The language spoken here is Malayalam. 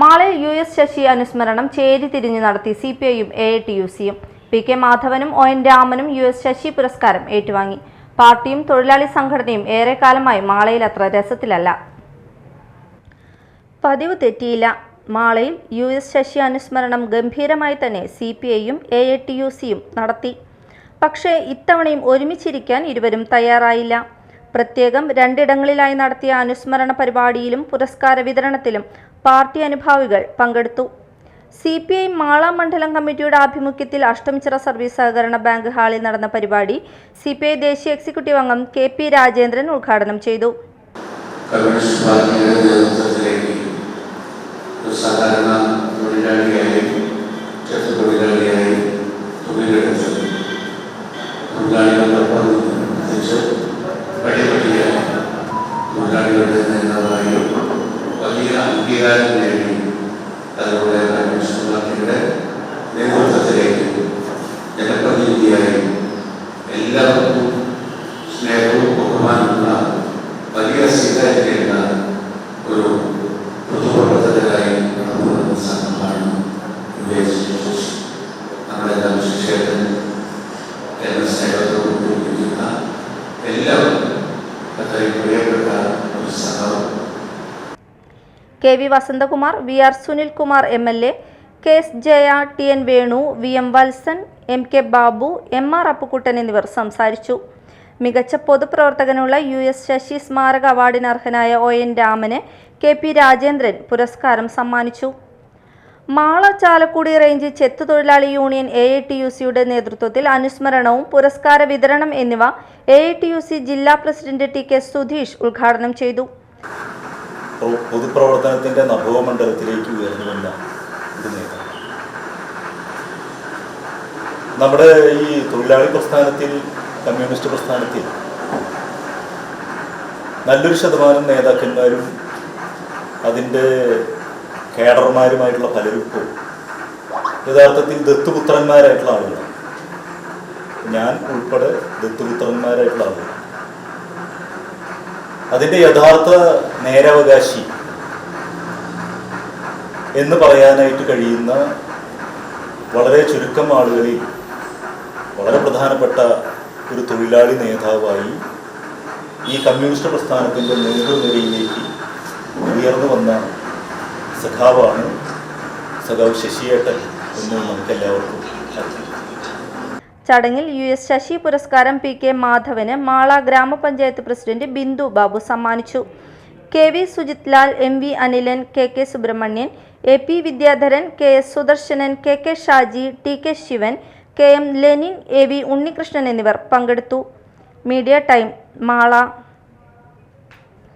മാളയിൽ യു എസ് ശശി അനുസ്മരണം ചേരി തിരിഞ്ഞ് നടത്തി സി പി ഐയും എ ടി യു സിയും പി കെ മാധവനും ഒ എൻ രാമനും യു എസ് ശശി പുരസ്കാരം ഏറ്റുവാങ്ങി. പാർട്ടിയും തൊഴിലാളി സംഘടനയും ഏറെക്കാലമായി മാളയിൽ അത്ര രസത്തിലല്ല. പതിവ് തെറ്റിയില്ല. മാളയിൽ യു എസ് ശശി അനുസ്മരണം ഗംഭീരമായി തന്നെ സി പി ഐയും എ ടി യു സിയും നടത്തി. പക്ഷേ ഇത്തവണയും ഒരുമിച്ചിരിക്കാൻ ഇരുവരും തയ്യാറായില്ല. പ്രത്യേകം രണ്ടിടങ്ങളിലായി നടത്തിയ അനുസ്മരണ പരിപാടിയിലും പുരസ്കാര വിതരണത്തിലും പാർട്ടി അനുഭാവികൾ പങ്കെടുത്തു. സി പി ഐ മാള മണ്ഡലം കമ്മിറ്റിയുടെ ആഭിമുഖ്യത്തിൽ അഷ്ടമിച്ചിറ സർവീസ് സഹകരണ ബാങ്ക് ഹാളിൽ നടന്ന പരിപാടി സി പി ഐ ദേശീയ എക്സിക്യൂട്ടീവ് അംഗം കെ പി രാജേന്ദ്രൻ ഉദ്ഘാടനം ചെയ്തു. തൊഴിലാളിയായി അംഗീകാരം നേടി കമ്മ്യൂണിസ്റ്റ് പാർട്ടിയുടെ നേതൃത്വത്തിലേക്ക് ജനപ്രതിനിധിയായി എല്ലാവർക്കും സ്നേഹവും ബഹുമാനമുള്ള വലിയ സ്വീകാര്യത ഒരു പൊതുപ്രവർത്തകരായി നടന്നുവരുന്ന സംഘമാണ് നമ്മളെല്ലാം ശിക്ഷേട്ടൻ എന്ന സ്നേഹത്തോട് എല്ലാവരും K V Vasanthakumar V R Sunilkumar M L A K S Jaya T N Venu V M Valsan M K Babu M R Appukuttan എന്നിവർ സംസാരിച്ചു. മികച്ച പൊതുപ്രവർത്തകനുള്ള യു എസ് ശശി സ്മാരക അവാർഡിന് അർഹനായ ഒ എൻ രാമന് കെ പി രാജേന്ദ്രൻ പുരസ്കാരം സമ്മാനിച്ചു. മാള ചാലക്കുടി റേഞ്ച് ചെത്ത് തൊഴിലാളി union A I T U സിയുടെ നേതൃത്വത്തിൽ അനുസ്മരണവും പുരസ്കാര വിതരണം എന്നിവ A I T U C ജില്ലാ പ്രസിഡന്റ് ടി കെ സുധീഷ് ഉദ്ഘാടനം ചെയ്തു. പൊതുപ്രവർത്തനത്തിന്റെ നഭോമണ്ഡലത്തിലേക്ക് ഉയർന്നു വന്ന നമ്മുടെ ഈ തൊഴിലാളി പ്രസ്ഥാനത്തിൽ കമ്മ്യൂണിസ്റ്റ് പ്രസ്ഥാനത്തിൽ നല്ലൊരു ശതമാനം നേതാക്കന്മാരും അതിന്റെ കേഡർമാരുമായിട്ടുള്ള പലരും ഇപ്പോൾ യഥാർത്ഥത്തിൽ ദത്തുപുത്രന്മാരായിട്ടുള്ള ആളുകളാണ്. ഞാൻ ഉൾപ്പെടെ ദത്തുപുത്രന്മാരായിട്ടുള്ള ആളുകളാണ്. അതിന്റെ യഥാർത്ഥ നേരവകാശി എന്ന് പറയാനായിട്ട് കഴിയുന്ന വളരെ ചുരുക്കം ആളുകളിൽ വളരെ പ്രധാനപ്പെട്ട ഒരു തൊഴിലാളി നേതാവായി ഈ കമ്മ്യൂണിസ്റ്റ് പ്രസ്ഥാനത്തിന്റെ നേതൃനിരയിലേക്ക് ഉയർന്നു വന്ന സഖാവാണ് സഖാവ് ശശിയേട്ടൻ എന്ന് നമുക്കെല്ലാവർക്കും അറിയാം. ചടങ്ങിൽ യു എസ് ശശി പുരസ്കാരം പി കെ മാധവന് മാള ഗ്രാമപഞ്ചായത്ത് പ്രസിഡന്റ് ബിന്ദു ബാബു സമ്മാനിച്ചു. K V Sujith Lal M V Anilan K K Subrahmanyan A P Vidyadharan K S Sudarsanan K K Shaji T K Sivan K M Lenin A V Unnikrishnan എന്നിവർ പങ്കെടുത്തു. Media time Mala.